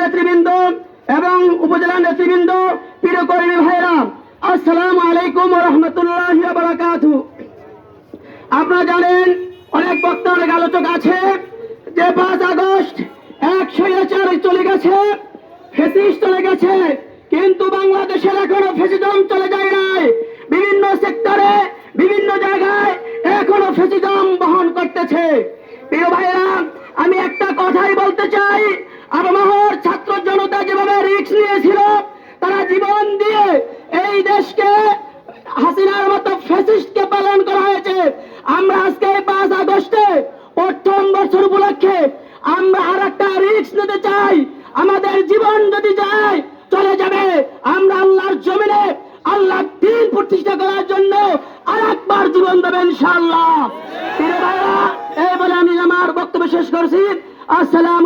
নেতৃবৃন্দ এবং উপজেলা নেতৃবৃন্দ, প্রিয় ভাইরা আসসালামু আলাইকুম রহমতুল্লাহ বারাকাতু। আপনারা জানেন অনেক বক্তা, অনেক আলোচক আছে যে পাঁচ আগস্ট এক স্বৈরাচার চলে গেছে, ফেসিস চলে গেছে, কিন্তু বাংলাদেশের এখনও ফেসিজম চলে যায় নাই। বিভিন্ন সেক্টরে, বিভিন্ন জায়গায় এখনও ফেসিজম বহন করতেছে। প্রিয় ভাইরা আমি একটা কথাই বলতে চাই আবহাওয়ার মতো ফ্যাসিস্টকে পালন করা হয়েছে। আমরা আজকে পাঁচ আগস্টে প্রথম বছর উপলক্ষে আমরা আর একটা রিস্ক নিতে চাই। আমাদের জীবন যদি যায়, চলে যাবে। আমরা আল্লাহর জমিনে আল্লাহ দিন প্রতিষ্ঠা করার জন্য আর একবার জীবন দেবেন ইনশাআল্লাহ। এই বলে আমি আমার বক্তব্য শেষ করছি। আসসালাম